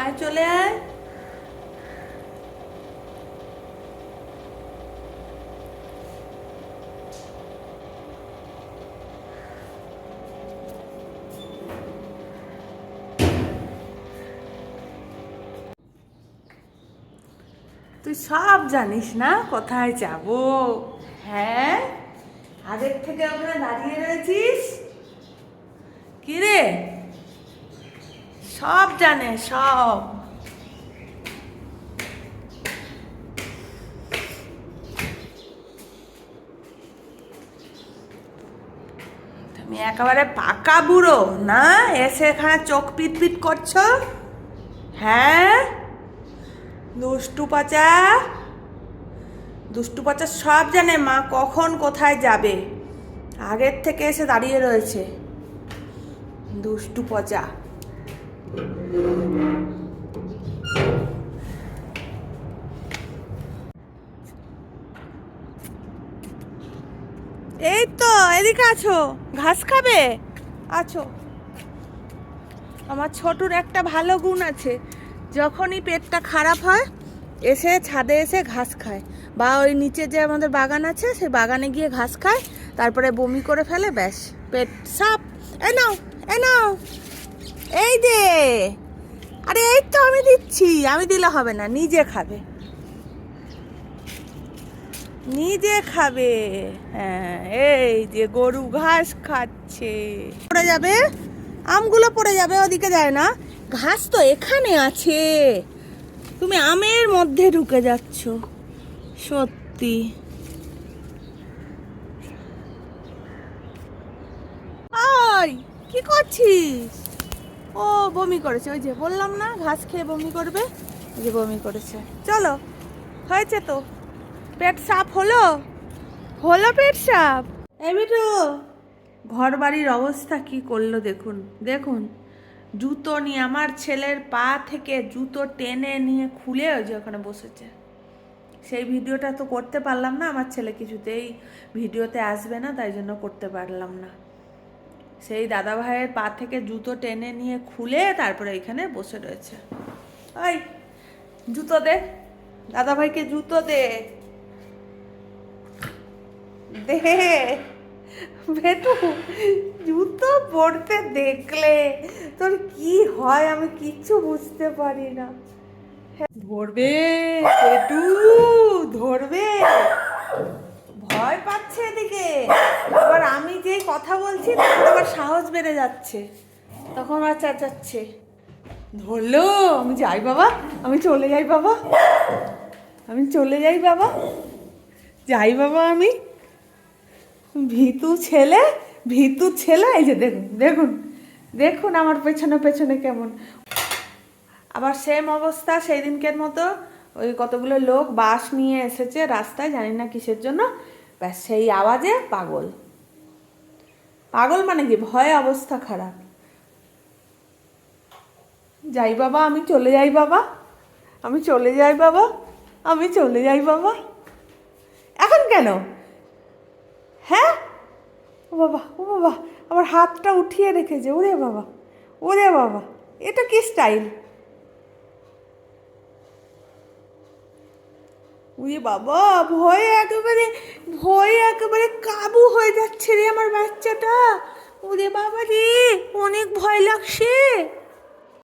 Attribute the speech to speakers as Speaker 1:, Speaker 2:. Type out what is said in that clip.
Speaker 1: আয়, চলে আয়। তুই সব জানিস না কোথায় যাব? হ্যাঁ? আগের থেকে ওখানে দাঁড়িয়ে রয়েছিস? কি রে? সব জানে, সব। তুমি একেবারে পাকা বুড়ো, না? এসে এখানে চোখ পিট পিট করছ? হ্যাঁ? দুষ্টু পাচা? দুষ্টু পাচা সব জানে মা কখন কোথায় যাবে। আগের থেকে এসে দাঁড়িয়ে রয়েছে। দুষ্টু পচা। এই তো, এদিকে আছো। ঘাস খাবে? আছো। আমার ছোটুর একটা ভালো গুণ আছে। যখনই পেটটা খারাপ হয়, এসে ছাদে এসে ঘাস খায়। বা ওই নিচে যে আমাদের বাগান আছে, সেই বাগানে গিয়ে ঘাস খায়, তারপরে বমি করে ফেলে, ব্যাস। পেট সাপ এই নাও এই নাও। এই দে। আরে এই তো আমি দিচ্ছি। আমি দিলে হবে না, নিজে খাবে। নিজে খাবে। হ্যাঁ এই যে গরু ঘাস খাচ্ছে। পড়ে যাবে? আমগুলো পড়ে যাবে, ওদিকে যায় না। ঘাস তো এখানে আছে। তুমি আমের মধ্যে ঢুকে যাচ্ছ। সত্যি। কি করছিস? ও বমি করেছে, ওই যে বললাম না, ঘাস খেয়ে বমি করবে ওই যে বমি করেছে। চলো, হয়েছে তো। পেট সাফ হলো? হলো পেট সাফ? এই বিটু ঘর বাড়ির অবস্থা কি করল দেখুন দেখুন। জুতো নিয়ে, আমার ছেলের পা থেকে জুতো টেনে নিয়ে খুলে ওই যে ওখানে বসেছে। সেই ভিডিওটা তো করতে পারলাম না, আমার ছেলে কিছুতেই ভিডিওতে আসবে না, তাই জন্য করতে পারলাম না। সেই দাদা ভাইয়ের পা থেকে জুতো টেনে নিয়ে খুলে তারপরে এখানে বসে রয়েছে। ওই জুতো দে। দাদা ভাইকে জুতো দে। বেটু, জুতো পরতে দেখলে তোর কি হয় আমি কিচ্ছু বুঝতে পারি না। ধরবে, বেটু, ধরবে। ভয় পাচ্ছে এদিকে। আবার আমি যে কথা বলছি, তখন আবার সাহস বেড়ে যাচ্ছে। তখন আবার চেঁচাচ্ছে। ধরলো, আমি যাই বাবা, আমি চলে যাই বাবা, আমি চলে যাই বাবা যাই বাবা আমি। ভীতু ছেলে ভীতু ছেলে, এই যে দেখুন দেখুন দেখুন আমার পেছনে পেছনে কেমন। আবার সেম অবস্থা সেই দিনকের মতো, ওই কতগুলো লোক বাস নিয়ে এসেছে রাস্তায়, জানি না কিসের জন্য। ব্যাস, সেই আওয়াজে পাগল। পাগল মানে কি? ভয়ে অবস্থা খারাপ। যাই বাবা, আমি চলে যাই বাবা। আমি চলে যাই বাবা। আমি চলে যাই বাবা। এখন কেন? হ্যাঁ? ও বাবা ও বাবা, আমার হাতটা উঠিয়ে রেখেছে। ওরে বাবা ওরে বাবা, এটা কি স্টাইল? উরে বাবা, ভয়ে একেবারে ভয়ে একেবারে কাবু হয়ে যাচ্ছে রে আমার বাচ্চাটা। ওরে বাবা রে অনেক ভয় লাগছে।